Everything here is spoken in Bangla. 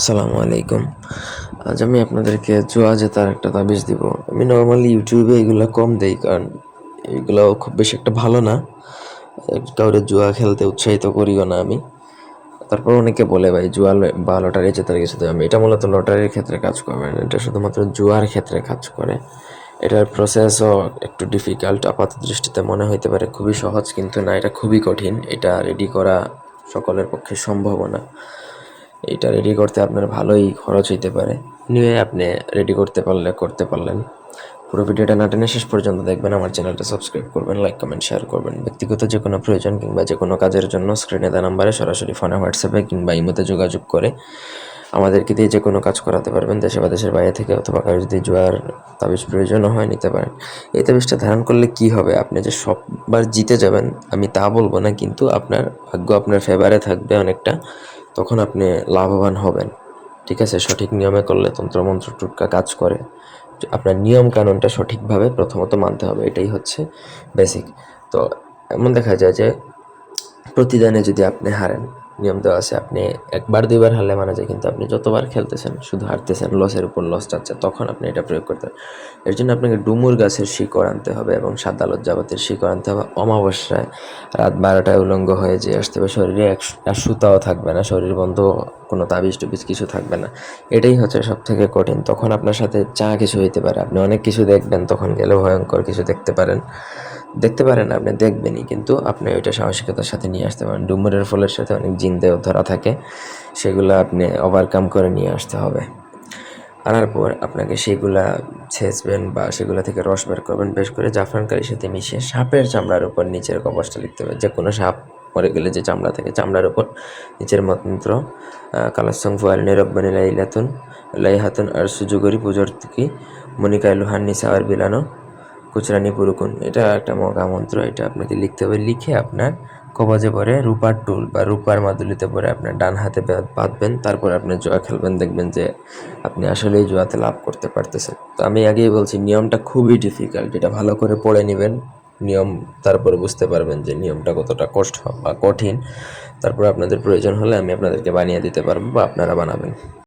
আসসালামু আলাইকুম। আজ আমি আপনাদেরকে জুয়া জেতার একটা তাবিজ দিব। আমি নর্মালি ইউটিউবে এগুলো কম দেই কারণ এগুলো খুব বেশি একটা ভালো না। কাউরে জুয়া খেলতে উৎসাহিত করিও না আমি। তারপর অনেকে বলে, ভাই, জুয়া বা লটারি জেতার কিছু আমি এটা মূলত লটারির ক্ষেত্রে কাজ করবে না এটা শুধুমাত্র জুয়ার ক্ষেত্রে কাজ করে। এটার প্রসেসও একটু ডিফিকাল্ট আপাত দৃষ্টিতে মনে হইতে পারে খুবই সহজ, কিন্তু না, এটা খুবই কঠিন। এটা রেডি করা সকলের পক্ষে সম্ভব না। এটা রেডি করতে আপনার ভালোই খরচ হইতে পারে। নিয়ে আপনি রেডি করতে পারলে করতে পারলেন। পুরো ভিডিওটা না টেনে শেষ পর্যন্ত দেখবেন। আমার চ্যানেলটা সাবস্ক্রাইব করবেন লাইক কমেন্ট শেয়ার করবেন। ব্যক্তিগত যে কোনো প্রয়োজন কিংবা যে কোনো কাজের জন্য স্ক্রিনে দেওয়া নাম্বারে সরাসরি ফোনে হোয়াটসঅ্যাপে কিংবা ইমোতে যোগাযোগ করে আমাদেরকে দিয়ে যে কোনো কাজ করাতে পারবেন। দেশে বা দেশের বাইরে থেকে অথবা কারও যদি জোয়ার তাবিজ প্রয়োজনও হয়, নিতে পারেন। এই তাবিজটা ধারণ করলে কি হবে? আপনি যে সববার জিতে যাবেন, আমি তা বলব না, কিন্তু আপনার ভাগ্য আপনার ফেভারে থাকবে অনেকটা। তখন আপনি লাভবান হবেন। ঠিক আছে? সঠিক নিয়মে করলে তন্ত্রমন্ত্র টুটকা কাজ করে। আপনার নিয়ম কানুনটা সঠিকভাবে প্রথমত মানতে হবে। এটাই হচ্ছে বেসিক তো এমন দেখা যায় যে প্রতিদানে যদি আপনি হারেন নিয়ম দেওয়া আছে, আপনি একবার, দুইবার হারলে মানা যায়, কিন্তু আপনি যতবার খেলতেছেন, শুধু হারতেছেন লসের উপর লস যাচ্ছে তখন আপনি এটা প্রয়োগ করতে এর জন্য আপনাকে ডুমুর গাছের শিকড় আনতে হবে এবং সাদা লজ্জাবতের শিকড় আনতে হবে। অমাবস্যায় রাত বারোটায় উলঙ্গ হয়ে যে আসতে হবে। শরীরে এক সুতাও থাকবে না, শরীর বন্ধ, কোনো তাবিজ টুবিজ কিছু থাকবে না। এটাই হচ্ছে সব থেকে কঠিন। তখন আপনার সাথে যা কিছু হইতে পারে, আপনি অনেক কিছু দেখবেন, তখন গেলেও ভয়ঙ্কর কিছু দেখতে পারেন। দেখতে পারেন, আপনি দেখবেনই, কিন্তু আপনি ওইটা সাহসিকতার সাথে নিয়ে আসতে পারেন। ডুমুরের ফলের সাথে অনেক জিনদেও ধরা থাকে, সেগুলো আপনি ওভারকাম করে নিয়ে আসতে হবে। আনার পর আপনাকে সেগুলা ছেঁচবেন বা সেগুলা থেকে রস বের করবেন। বেশ করে জাফরানকারির সাথে মিশিয়ে সাপের চামড়ার উপর নিচের কবচটা লিখতে হবে। যে কোনো সাপ মরে গেলে যে চামড়া থাকে, চামড়ার উপর। নিচের মন্ত্র কালাসং ফুয়াল নিরব্বানি লাইলাতুন লাইহাতুন আর সুযোগরি পুজোর তুকি মনিকায় লোহান নিসা আর বিলানো। কুচরানি পুরুকুন, এটা একটা মগা মন্ত্র, এটা আপনাকে লিখতে হবে। লিখে আপনার কবজে পরে রূপার টুল বা রূপার মাদুলিতে পরে আপনার ডান হাতে বাঁধবেন, তারপর আপনি জুয়া খেলবেন, দেখবেন যে আপনি আসলেই জুয়াতে লাভ করতে পারতেছেন। তো আমি আগেই বলছি, নিয়মটা খুবই ডিফিকাল্ট এটা ভালো করে পড়ে নেবেন। নিয়ম, তারপর বুঝতে পারবেন যে নিয়মটা কতটা কষ্ট বা কঠিন। তারপর আপনাদের প্রয়োজন হলে আমি আপনাদেরকে বানিয়ে দিতে পারব বা আপনারা বানাবেন।